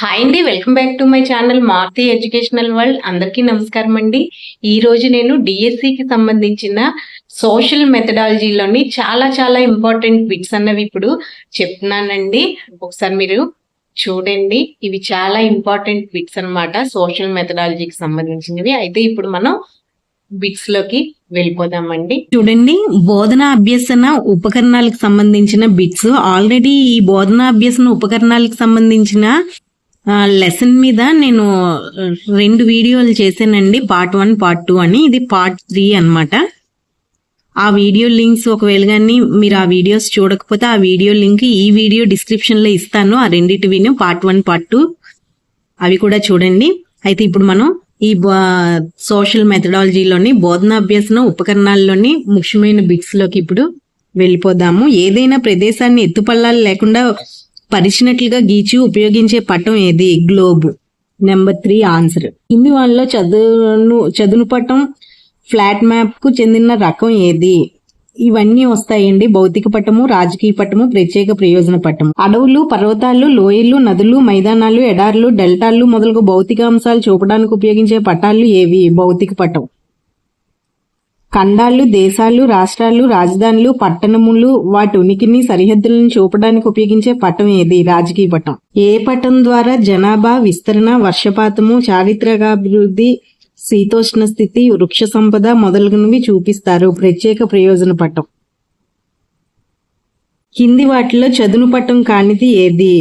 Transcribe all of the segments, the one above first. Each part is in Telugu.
హాయ్ అండి welcome back to my channel Maruthi educational world అందరికీ నమస్కారం అండి. ఈరోజు నేను డిఎస్సికి సంబంధించిన సోషల్ మెథడాలజీలోని చాలా చాలా ఇంపార్టెంట్ బిట్స్ అన్నవి ఇప్పుడు చెప్తున్నానండి. ఒకసారి మీరు చూడండి ఇవి చాలా ఇంపార్టెంట్ బిట్స్ అన్నమాట సోషల్ మెథడాలజీకి సంబంధించినవి. అయితే ఇప్పుడు మనం బిట్స్లోకి వెళ్ళిపోదామండి. చూడండి బోధన అభ్యసన ఉపకరణాలకు సంబంధించిన బిట్స్ ఆల్రెడీ ఈ బోధన అభ్యసన ఉపకరణాలకు సంబంధించిన లెసన్ మీద నేను రెండు వీడియోలు చేశానండి. పార్ట్ వన్ పార్ట్ టూ అని. ఇది పార్ట్ త్రీ అన్నమాట. ఆ వీడియో లింక్స్ ఒకవేళ కానీ మీరు ఆ వీడియోస్ చూడకపోతే ఆ వీడియో లింక్ ఈ వీడియో డిస్క్రిప్షన్లో ఇస్తాను. ఆ రెండింటివిను పార్ట్ వన్ పార్ట్ టూ అవి కూడా చూడండి. అయితే ఇప్పుడు మనం ఈ సోషల్ మెథడాలజీలోని బోధనాభ్యాసన ఉపకరణాల్లోని ముఖ్యమైన బిట్స్లోకి ఇప్పుడు వెళ్ళిపోదాము. ఏదైనా ప్రదేశాన్ని ఎత్తుపల్లాలు లేకుండా పరిచినట్లుగా గీచి ఉపయోగించే పటం ఏది? గ్లోబ్. నెంబర్ త్రీ ఆన్సర్ కింది వాళ్ళలో చదువును చదును పటం ఫ్లాట్ మ్యాప్కు చెందిన రకం ఏది? ఇవన్నీ వస్తాయండి. భౌతిక పటము రాజకీయ పటము ప్రత్యేక ప్రయోజన పటము. అడవులు పర్వతాలు లోయలు నదులు మైదానాలు ఎడార్లు డెల్టాలు మొదలగు భౌతిక అంశాలు చూపడానికి ఉపయోగించే పటాలు ఏవి? భౌతిక పటం. ఖండాలు దేశాలు రాష్ట్రాలు రాజధానులు పట్టణములు వాటి ఉనికిని సరిహద్దులను చూపడానికి ఉపయోగించే పటం ఏది? రాజకీయ పటం. ఏ పటం ద్వారా జనాభా విస్తరణ వర్షపాతము చారిత్రకాభివృద్ధి శీతోష్ణ స్థితి వృక్ష సంపద మొదలగునవి చూపిస్తారు. ప్రత్యేక ప్రయోజన పటం. కింది వాటిలో చదును పటం కానిది ఏది?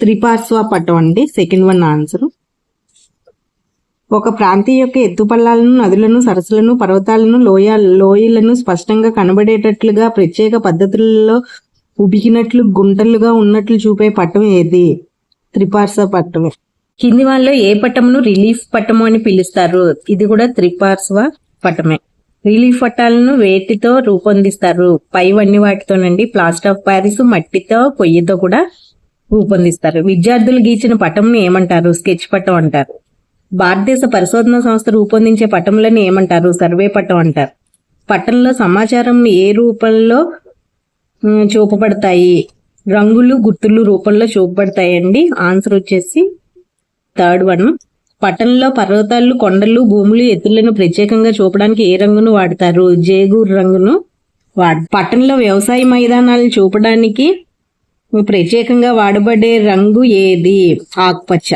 త్రిపార్శ్వ పటం అండి. Second one answer. ఒక ప్రాంతం యొక్క ఎత్తుపల్లాలను నదులను సరస్సులను పర్వతాలను లోయ లోయలను స్పష్టంగా కనబడేటట్లుగా ప్రత్యేక పద్ధతులలో ఉబికినట్లు గుంటలుగా ఉన్నట్లు చూపే పట్టం ఏది? త్రిపార్శ్వ పట్టం కింది వాళ్ళలో ఏ పట్టమును రిలీఫ్ పట్టము అని పిలుస్తారు? ఇది కూడా త్రిపార్శ్వ పట్టమే. రిలీఫ్ పట్టాలను వేటితో రూపొందిస్తారు? పైవన్నీ వాటితోనండి ప్లాస్టర్ ఆఫ్ ప్యారిస్ మట్టితో పొయ్యితో కూడా రూపొందిస్తారు. విద్యార్థులు గీచిన పటంను ఏమంటారు? స్కెచ్ పటం అంటారు. భారతదేశ పరిశోధన సంస్థ రూపొందించే పట్టంలని ఏమంటారు? సర్వే పటం అంటారు. పట్టంలో సమాచారం ఏ రూపంలో చూపబడతాయి? రంగులు గుర్తులు రూపంలో చూపబడతాయండి. ఆన్సర్ వచ్చేసి థర్డ్ వన్. పట్టణంలో పర్వతాలు కొండలు భూములు ఎత్తులను ప్రత్యేకంగా చూపడానికి ఏ రంగును వాడతారు? జేగూరు రంగును వాడు పట్టణంలో వ్యవసాయ మైదానాలను చూపడానికి ప్రత్యేకంగా వాడబడే రంగు ఏది? ఆకుపచ్చ.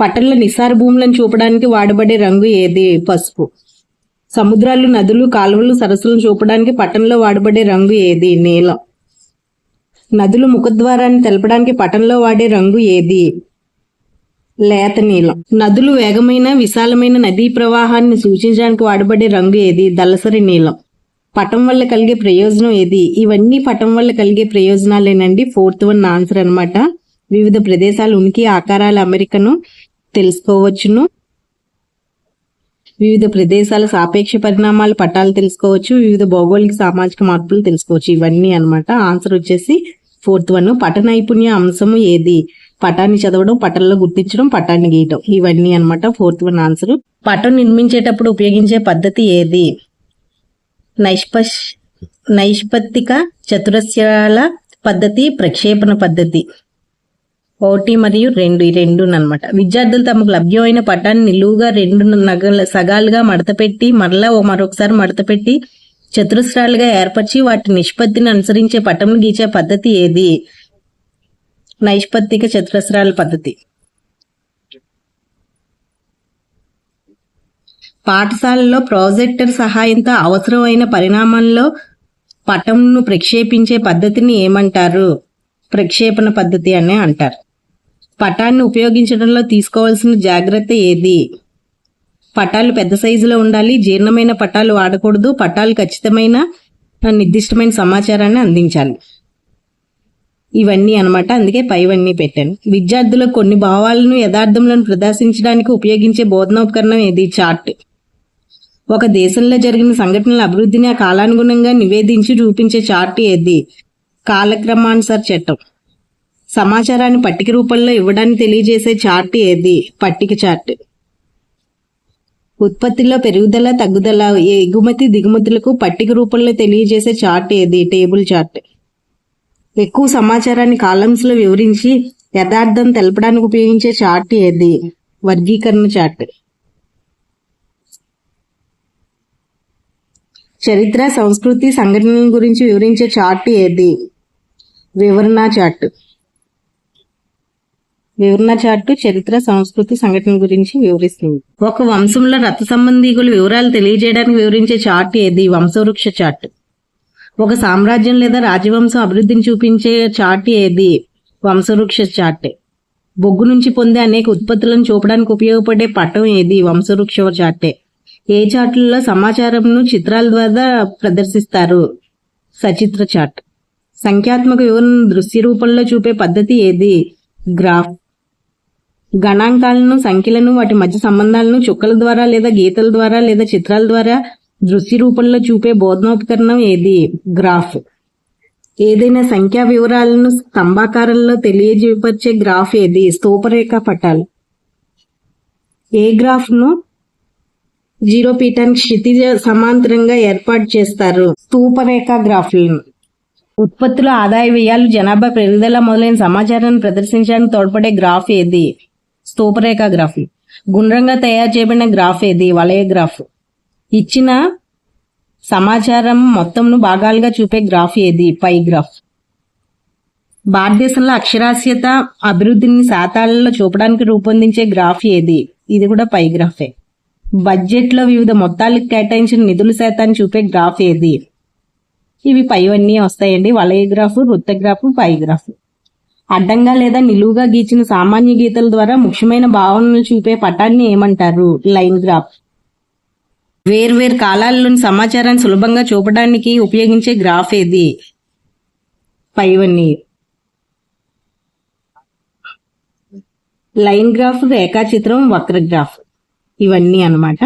పట్టణ నిస్సార భూములను చూపడానికి వాడబడే రంగు ఏది? పసుపు. సముద్రాలు నదులు కాలువలు సరస్సులను చూపడానికి పట్టణంలో వాడబడే రంగు ఏది? నీలం. నదులు ముఖద్వారాన్ని తెలపడానికి పటంలో వాడే రంగు ఏది? లేత నీలం. నదులు వేగమైన విశాలమైన నదీ ప్రవాహాన్ని సూచించడానికి వాడబడే రంగు ఏది? దళసరి నీలం. పటం వల్ల కలిగే ప్రయోజనం ఏది? ఇవన్నీ పటం వల్ల కలిగే ప్రయోజనాలేనండి. ఫోర్త్ వన్ ఆన్సర్ అనమాట వివిధ ప్రదేశాల ఉనికి ఆకారాల అమెరికను తెలుసుకోవచ్చును. వివిధ ప్రదేశాల సాపేక్ష పరిణామాల పట్టాలు తెలుసుకోవచ్చు. వివిధ భౌగోళిక సామాజిక మార్పులు తెలుసుకోవచ్చు. ఇవన్నీ అన్నమాట. ఆన్సర్ వచ్చేసి ఫోర్త్ వన్. పట నైపుణ్య అంశము ఏది? పటాన్ని చదవడం పటంలో గుర్తించడం పటాన్ని గీయటం. ఇవన్నీ అన్నమాట ఫోర్త్ వన్ ఆన్సర్. పటం నిర్మించేటప్పుడు ఉపయోగించే పద్ధతి ఏది? నైష్పష్ నైష్పత్తిక చతురస్యాల పద్ధతి ప్రక్షేపణ పద్ధతి. ఒకటి మరియు రెండు ఈ రెండు అన్నమాట విద్యార్థులు తమకు లభ్యమైన పటాన్ని నిలువుగా రెండు నగల సగాలుగా మడతపెట్టి మరలా ఓ మరొకసారి మడతపెట్టి చతురస్రాలుగా ఏర్పరిచి వాటి నిష్పత్తిని అనుసరించే పటంను గీచే పద్ధతి ఏది? నైష్పత్తిక చతురస్రాల పద్ధతి. పాఠశాలలో ప్రాజెక్టర్ సహాయంతో అవసరమైన పరిణామంలో పటంను ప్రక్షేపించే పద్ధతిని ఏమంటారు? ప్రక్షేపణ పద్ధతి అని అంటారు. పటాన్ని ఉపయోగించడంలో తీసుకోవాల్సిన జాగ్రత్త ఏది? పటాలు పెద్ద సైజులో ఉండాలి జీర్ణమైన పటాలు వాడకూడదు పటాలు ఖచ్చితమైన నిర్దిష్టమైన సమాచారాన్ని అందించాలి. ఇవన్నీ అన్నమాట. అందుకే పైవన్నీ పెట్టాను. విద్యార్థులకు కొన్ని భావాలను యథార్థములను ప్రదర్శించడానికి ఉపయోగించే బోధనోపకరణం ఏది? చార్ట్. ఒక దేశంలో జరిగిన సంఘటనల అభివృద్ధిని ఆ కాలానుగుణంగా నివేదించి చూపించే చార్ట్ ఏది? కాలక్రమానుసార చట్టం. సమాచారాన్ని పట్టిక రూపంలో ఇవ్వడాన్ని తెలియజేసే చార్ట్ ఏది? పట్టిక చార్ట్. ఉత్పత్తిలో పెరుగుదల తగ్గుదల ఎగుమతి దిగుమతులకు పట్టిక రూపంలో తెలియజేసే చార్ట్ ఏది? Table chart. ఎక్కువ సమాచారాన్ని కాలమ్స్లో వివరించి యథార్థం తెలపడానికి ఉపయోగించే చార్ట్ ఏది? వర్గీకరణ చార్ట్. చరిత్ర సంస్కృతి సంఘటనల గురించి వివరించే చార్ట్ ఏది? వివరణ చార్ట్. వివరణ చార్టు చరిత్ర సంస్కృతి సంఘటన గురించి వివరిస్తుంది. ఒక వంశంలో రథ సంబంధీకుల వివరాలు తెలియజేయడానికి వివరించే చార్ట్ ఏది? వంశవృక్ష చార్ట్ ఒక సామ్రాజ్యం లేదా రాజవంశం అభివృద్ధిని చూపించే చార్ట్ ఏది? వంశవృక్ష చార్ట్ బొగ్గు నుంచి పొందే అనేక ఉత్పత్తులను చూపడానికి ఉపయోగపడే పటం ఏది? వంశవృక్ష చార్టే ఏ చాట్లలో సమాచారంను చిత్రాల ద్వారా ప్రదర్శిస్తారు? సచిత్ర చార్ట్ సంఖ్యాత్మక వివరణ దృశ్య రూపంలో చూపే పద్ధతి ఏది? గ్రాఫ్. గణాంకాలను సంఖ్యలను వాటి మధ్య సంబంధాలను చుక్కల ద్వారా లేదా గీతల ద్వారా లేదా చిత్రాల ద్వారా దృశ్య రూపంలో చూపే బోధనోపకరణం ఏది? గ్రాఫ్. ఏదైనా సంఖ్యా వివరాలను స్తంభాకారంలో తెలియజేపరిచే గ్రాఫ్ ఏది? స్తూపరేఖ పటాలు. ఏ గ్రాఫ్ను జీరో పీఠానికి క్షితిజ సమాంతరంగా ఏర్పాటు చేస్తారు? స్తూపరేఖ గ్రాఫ్లను. ఉత్పత్తుల ఆదాయ వ్యయాలు జనాభా పెరుగుదల మొదలైన సమాచారాన్ని ప్రదర్శించడానికి తోడ్పడే గ్రాఫ్ ఏది? స్తూపరేఖ గ్రాఫ్ గుండ్రంగా తయారు చేయబడిన గ్రాఫ్ ఏది వలయ గ్రాఫ్. ఇచ్చిన సమాచారం మొత్తంను భాగాలుగా చూపే గ్రాఫ్ ఏది? పై గ్రాఫ్. భారతదేశంలో అక్షరాస్యత అభివృద్ధిని శాతాలలో చూపడానికి రూపొందించే గ్రాఫ్ ఏది? ఇది కూడా పై గ్రాఫే. బడ్జెట్లో వివిధ మొత్తాలకు కేటాయించిన నిధుల శాతాన్ని చూపే గ్రాఫ్ ఏది? ఇవి పైవన్నీ వస్తాయండి. వలయ గ్రాఫ్ వృత్త గ్రాఫ్ పై గ్రాఫ్. అడ్డంగా లేదా నిలువుగా గీచిన సామాన్య గీతల ద్వారా ముఖ్యమైన భావనలు చూపే పటాన్ని ఏమంటారు? లైన్ గ్రాఫ్ వేర్వేరు కాలాల్లోని సమాచారాన్ని సులభంగా చూపడానికి ఉపయోగించే గ్రాఫ్ ఏది? పైవన్నీ లైన్ గ్రాఫ్ రేఖాచిత్రం వక్ర గ్రాఫ్. ఇవన్నీ అన్నమాట.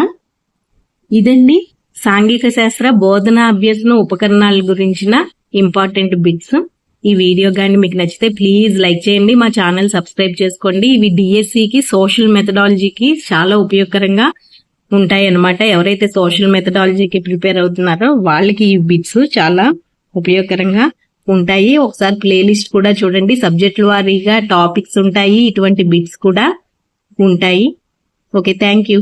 ఇదండి సాంఘిక శాస్త్ర బోధన అభ్యసన ఉపకరణాల గురించిన ఇంపార్టెంట్ బిట్స్. ఈ వీడియో కానీ మీకు నచ్చితే ప్లీజ్ లైక్ చేయండి. మా ఛానల్ సబ్స్క్రైబ్ చేసుకోండి. ఇవి డిఎస్సికి సోషల్ మెథడాలజీకి చాలా ఉపయోగకరంగా ఉంటాయి అన్నమాట. ఎవరైతే సోషల్ మెథడాలజీకి ప్రిపేర్ అవుతున్నారో వాళ్ళకి ఈ బిట్స్ చాలా ఉపయోగకరంగా ఉంటాయి. ఒకసారి ప్లేలిస్ట్ కూడా చూడండి. సబ్జెక్టుల వారీగా టాపిక్స్ ఉంటాయి. ఇటువంటి బిట్స్ కూడా ఉంటాయి. Okay thank you